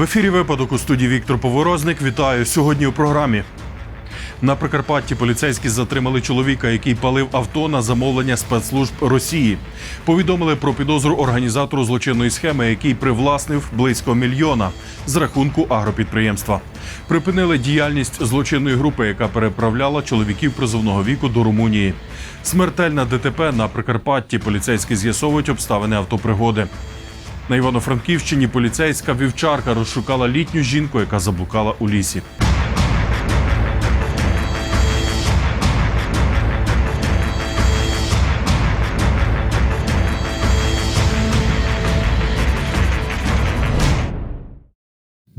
В ефірі випадок у студії Віктор Поворозник. Вітаю сьогодні у програмі. На Прикарпатті поліцейські затримали чоловіка, який палив авто на замовлення спецслужб Росії. Повідомили про підозру організатору злочинної схеми, який привласнив близько мільйона з рахунку агропідприємства. Припинили діяльність злочинної групи, яка переправляла чоловіків призовного віку до Румунії. Смертельна ДТП на Прикарпатті поліцейські з'ясовують обставини автопригоди. На Івано-Франківщині поліцейська вівчарка розшукала літню жінку, яка заблукала у лісі.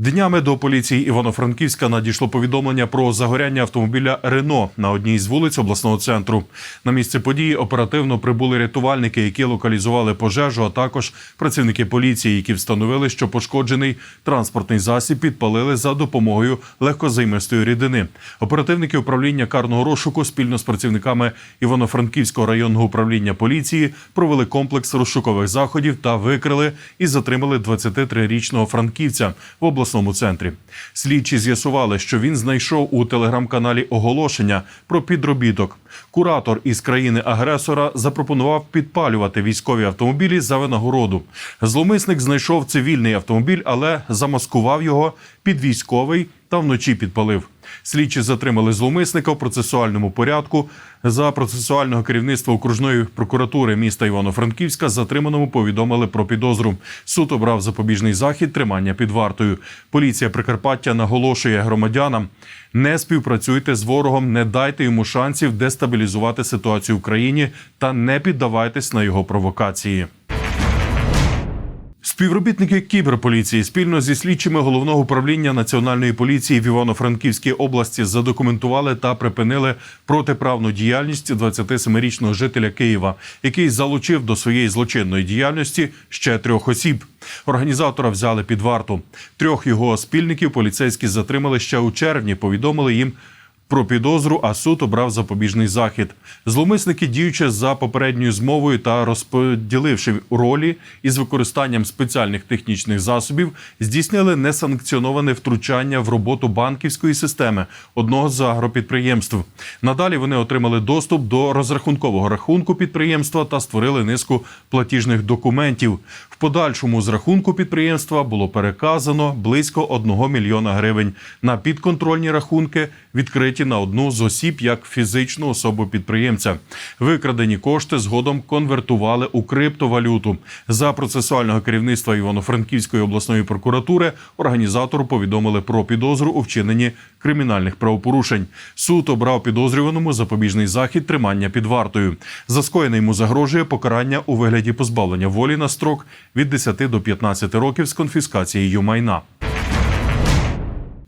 Днями до поліції Івано-Франківська надійшло повідомлення про загоряння автомобіля Рено на одній з вулиць обласного центру. На місце події оперативно прибули рятувальники, які локалізували пожежу, а також працівники поліції, які встановили, що пошкоджений транспортний засіб підпалили за допомогою легкозаймистої рідини. Оперативники управління карного розшуку спільно з працівниками Івано-Франківського районного управління поліції провели комплекс розшукових заходів та викрили і затримали 23-річного франківця в обласному центрі. Слідчі з'ясували, що він знайшов у телеграм-каналі оголошення про підробіток. Куратор із країни-агресора запропонував підпалювати військові автомобілі за винагороду. Зломисник знайшов цивільний автомобіль, але замаскував його під військовий та вночі підпалив. Слідчі затримали зловмисника в процесуальному порядку. За процесуального керівництва окружної прокуратури міста Івано-Франківська затриманому повідомили про підозру. Суд обрав запобіжний захід тримання під вартою. Поліція Прикарпаття наголошує громадянам: не співпрацюйте з ворогом, не дайте йому шансів дестабілізувати ситуацію в країні та не піддавайтесь на його провокації. Співробітники кіберполіції спільно зі слідчими головного управління національної поліції в Івано-Франківській області задокументували та припинили протиправну діяльність 27-річного жителя Києва, який залучив до своєї злочинної діяльності ще трьох осіб. Організатора взяли під варту. Трьох його спільників поліцейські затримали ще у червні. Повідомили їм про підозру, а суд обрав запобіжний захід. Зловмисники, діючи за попередньою змовою та розподіливши ролі із використанням спеціальних технічних засобів, здійснили несанкціоноване втручання в роботу банківської системи одного з агропідприємств. Надалі вони отримали доступ до розрахункового рахунку підприємства та створили низку платіжних документів. Подальшому з рахунку підприємства було переказано близько 1 мільйона гривень на підконтрольні рахунки, відкриті на одну з осіб як фізичну особу підприємця. Викрадені кошти згодом конвертували у криптовалюту. За процесуального керівництва Івано-Франківської обласної прокуратури організатору повідомили про підозру у вчиненні кримінальних правопорушень. Суд обрав підозрюваному запобіжний захід тримання під вартою. За скоєне йому загрожує покарання у вигляді позбавлення волі на строк від 10 до 15 років з конфіскацією майна.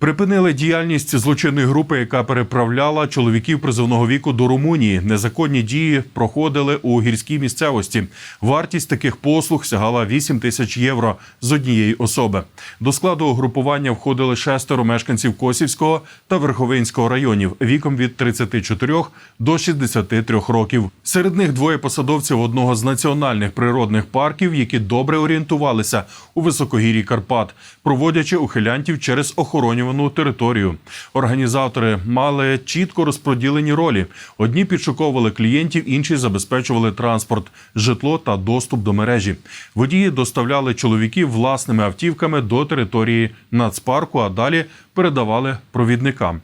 Припинили діяльність злочинної групи, яка переправляла чоловіків призовного віку до Румунії. Незаконні дії проходили у гірській місцевості. Вартість таких послуг сягала 8 тисяч євро з однієї особи. До складу угрупування входили шестеро мешканців Косівського та Верховинського районів віком від 34 до 63 років. Серед них двоє посадовців одного з національних природних парків, які добре орієнтувалися у високогір'ї Карпат, проводячи ухилянтів через охоронювану територію. Організатори мали чітко розподілені ролі: одні підшуковували клієнтів, інші забезпечували транспорт, житло та доступ до мережі. Водії доставляли чоловіків власними автівками до території нацпарку, а далі передавали провідникам.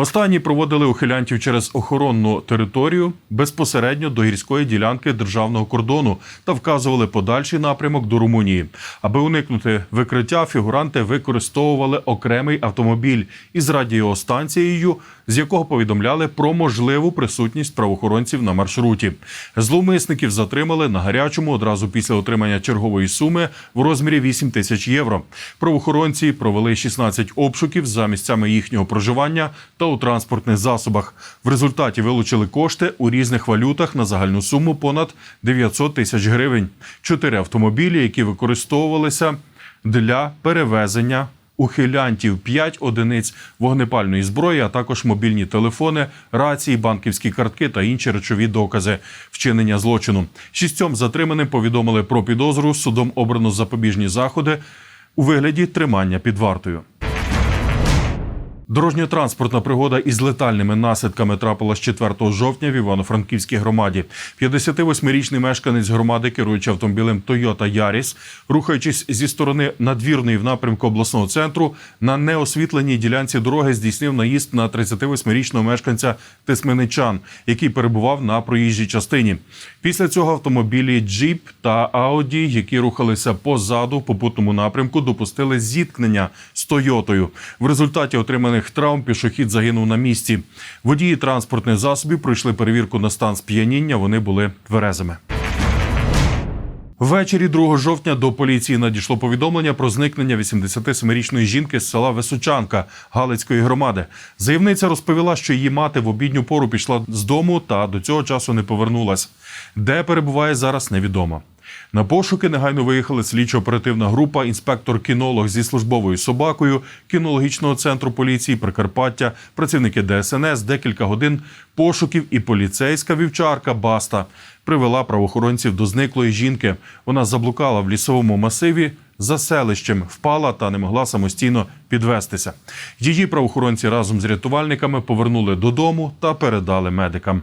Останні проводили ухилянтів через охоронну територію безпосередньо до гірської ділянки державного кордону та вказували подальший напрямок до Румунії. Аби уникнути викриття, фігуранти використовували окремий автомобіль із радіостанцією, з якого повідомляли про можливу присутність правоохоронців на маршруті. Зловмисників затримали на гарячому одразу після отримання чергової суми в розмірі 8 тисяч євро. Правоохоронці провели 16 обшуків за місцями їхнього проживання та у транспортних засобах. В результаті вилучили кошти у різних валютах на загальну суму понад 900 тисяч гривень. Чотири автомобілі, які використовувалися для перевезення. Ухилянтів 5 одиниць вогнепальної зброї, а також мобільні телефони, рації, банківські картки та інші речові докази вчинення злочину. Шістьом затриманим повідомили про підозру. Судом обрано запобіжні заходи у вигляді тримання під вартою. Дорожньо-транспортна пригода із летальними наслідками трапилась 4 жовтня в Івано-Франківській громаді. 58-річний мешканець громади, керуючи автомобілем Toyota Yaris, рухаючись зі сторони надвірної в напрямку обласного центру, на неосвітленій ділянці дороги здійснив наїзд на 38-річного мешканця Тисменичан, який перебував на проїжджій частині. Після цього автомобілі Jeep та Audi, які рухалися позаду в попутному напрямку, допустили зіткнення з Тойотою. В результаті отриманих травм пішохід загинув на місці. Водії транспортних засобів пройшли перевірку на стан сп'яніння. Вони були тверезими. Ввечері 2 жовтня до поліції надійшло повідомлення про зникнення 87-річної жінки з села Височанка Галицької громади. Заявниця розповіла, що її мати в обідню пору пішла з дому та до цього часу не повернулась. Де перебуває зараз, невідомо. На пошуки негайно виїхали слідчо-оперативна група, інспектор-кінолог зі службовою собакою, кінологічного центру поліції Прикарпаття, працівники ДСНС, декілька годин пошуків і поліцейська вівчарка Баста привела правоохоронців до зниклої жінки. Вона заблукала в лісовому масиві за селищем, впала та не могла самостійно підвестися. Її правоохоронці разом з рятувальниками повернули додому та передали медикам.